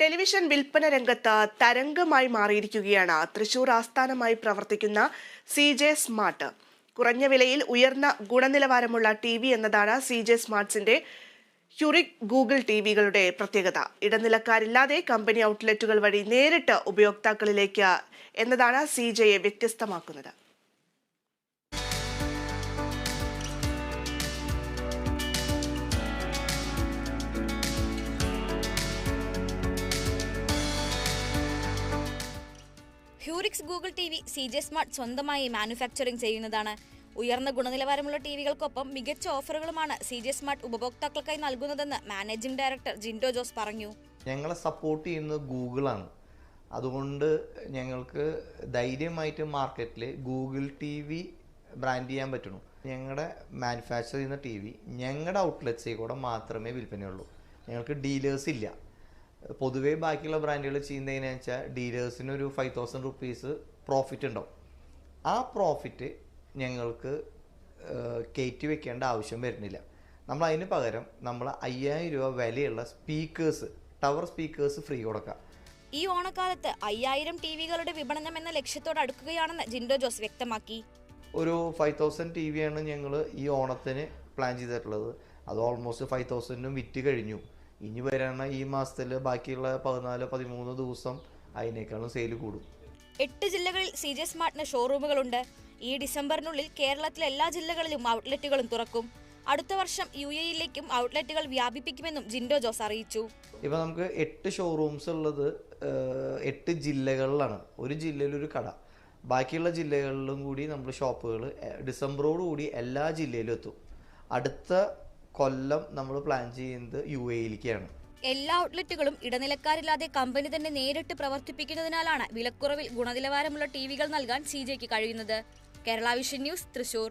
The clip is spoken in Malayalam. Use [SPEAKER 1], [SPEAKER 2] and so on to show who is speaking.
[SPEAKER 1] ടെലിവിഷൻ വിൽപ്പന രംഗത്ത് തരംഗമായി മാറിയിരിക്കുകയാണ്. തൃശൂർ ആസ്ഥാനമായി പ്രവർത്തിക്കുന്ന സി ജെ സ്മാർട്ട് കുറഞ്ഞ വിലയിൽ ഉയർന്ന ഗുണനിലവാരമുള്ള ടി വി എന്നതാണ് സി ജെ സ്മാർട്സിന്റെ ഹ്യൂറിക് ഗൂഗിൾ ടി വികളുടെ പ്രത്യേകത. ഇടനിലക്കാരില്ലാതെ കമ്പനി ഔട്ട്ലെറ്റുകൾ വഴി നേരിട്ട് ഉപയോക്താക്കളിലേക്ക് എന്നതാണ് സി ജെയെ വ്യത്യസ്തമാക്കുന്നത്.
[SPEAKER 2] ഹ്യൂറിക്സ് Google T V C J smart സ്വന്തമായി മാനുഫാക്ചറിംഗ് ചെയ്യുന്നതാണ്. ഉയർന്ന ഗുണനിലവാരമുള്ള ടി വികൾക്കൊപ്പം മികച്ച ഓഫറുകളുമാണ് സി ജെ സ്മാർട്ട് ഉപഭോക്താക്കൾക്കായി നൽകുന്നതെന്ന് മാനേജിംഗ് ഡയറക്ടർ ജിൻഡോ ജോസ് പറഞ്ഞു.
[SPEAKER 3] ഞങ്ങളെ സപ്പോർട്ട് ചെയ്യുന്നത് ഗൂഗിളാണ് അതുകൊണ്ട് ഞങ്ങൾക്ക് ധൈര്യമായിട്ട് മാർക്കറ്റിൽ ഗൂഗിൾ ടി വി ബ്രാൻഡ് ചെയ്യാൻ പറ്റുന്നു. ഞങ്ങളുടെ മാനുഫാക്ചർ ചെയ്യുന്ന ടി വി ഞങ്ങളുടെ ഔട്ട്ലെറ്റ്സിൽ കൂടെ മാത്രമേ വിൽപ്പനയുള്ളൂ. ഞങ്ങൾക്ക് ഡീലേഴ്സ് ഇല്ല. പൊതുവേ ബാക്കിയുള്ള ബ്രാൻഡുകൾ ചെയ്യുന്നതെന്ന് വെച്ചാൽ ഡീലേഴ്സിന് ഒരു ഫൈവ് തൗസൻഡ് റുപ്പീസ് പ്രോഫിറ്റ് ഉണ്ടാവും. ആ പ്രോഫിറ്റ് ഞങ്ങൾക്ക് കയറ്റി വെക്കേണ്ട ആവശ്യം വരുന്നില്ല. നമ്മൾ അതിന് പകരം നമ്മൾ അയ്യായിരം രൂപ വിലയുള്ള സ്പീക്കേഴ്സ് ടവർ സ്പീക്കേഴ്സ് ഫ്രീ കൊടുക്കാം
[SPEAKER 2] ഈ ഓണക്കാലത്ത് അയ്യായിരം ടി വികളുടെ വിപണനം എന്ന ലക്ഷ്യത്തോട് അടുക്കുകയാണെന്ന് ജിൻഡോ ജോസ് വ്യക്തമാക്കി.
[SPEAKER 3] ഒരു ഫൈവ് തൗസൻഡ് ടി വിയാണ് ഞങ്ങൾ ഈ ഓണത്തിന് പ്ലാൻ ചെയ്തിട്ടുള്ളത്. അത് ഓൾമോസ്റ്റ് ഫൈവ് തൗസൻഡിനും വിറ്റ് കഴിഞ്ഞു. ഇനി വരണ ഈ മാസത്തിൽ ബാക്കിയുള്ള പതിനാല് പതിമൂന്ന് ദിവസം അതിനേക്കാളും സെയിൽ കൂടും.
[SPEAKER 2] എട്ട് ജില്ലകളിൽ സി ജെ സ്മാർട്ടിന് ഷോറൂമുകളുണ്ട് ഈ ഡിസംബറിനുള്ളിൽ കേരളത്തിലെ എല്ലാ ജില്ലകളിലും ഔട്ട്ലെറ്റുകളും തുറക്കും. അടുത്ത വർഷം യു എയിലേക്കും ഔട്ട്ലെറ്റുകൾ വ്യാപിപ്പിക്കുമെന്നും ജിൻഡോ ജോസ് അറിയിച്ചു.
[SPEAKER 3] ഇപ്പം നമുക്ക് എട്ട് ഷോറൂംസ് ഉള്ളത് എട്ട് ജില്ലകളിലാണ്. ഒരു ജില്ലയിൽ ഒരു കട. ബാക്കിയുള്ള ജില്ലകളിലും കൂടി നമ്മൾ ഷോപ്പുകൾ ഡിസംബറോടുകൂടി എല്ലാ ജില്ലയിലും എത്തും. അടുത്ത കൊല്ലം നമ്മൾ പ്ലാൻ ചെയ്യുന്നത് യു എയിലേക്കാണ്
[SPEAKER 2] എല്ലാ ഔട്ട്ലെറ്റുകളും ഇടനിലക്കാരില്ലാതെ കമ്പനി തന്നെ നേരിട്ട് പ്രവർത്തിപ്പിക്കുന്നതിനാലാണ് വിലക്കുറവിൽ ഗുണനിലവാരമുള്ള ടി വികൾ നൽകാൻ സി ജെക്ക് കഴിയുന്നത്. Kerala vision news Thrissur.